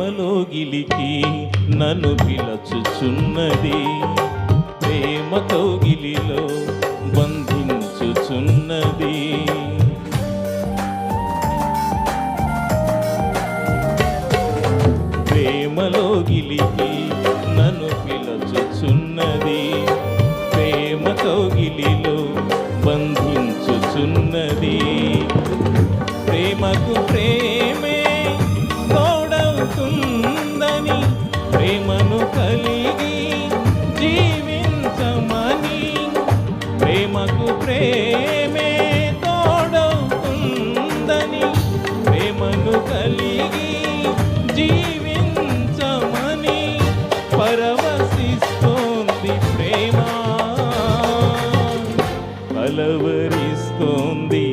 ప్రేమలోగిలికి నన్ను పిలచుచున్నది. ప్రేమ కౌగిలిలో బంధించుచున్నది. ప్రేమలోగిలికి నన్ను పిలచుచున్నది. ప్రేమ కౌగిలిలో బంధించుచున్నది. ప్రేమకు ప్రేమే కలిగి జీవించమని ప్రేమకు ప్రేమే తోడవుతుందని ప్రేమను కలిగి జీవించమని పరవశిస్తోంది ప్రేమా. కలవరిస్తోంది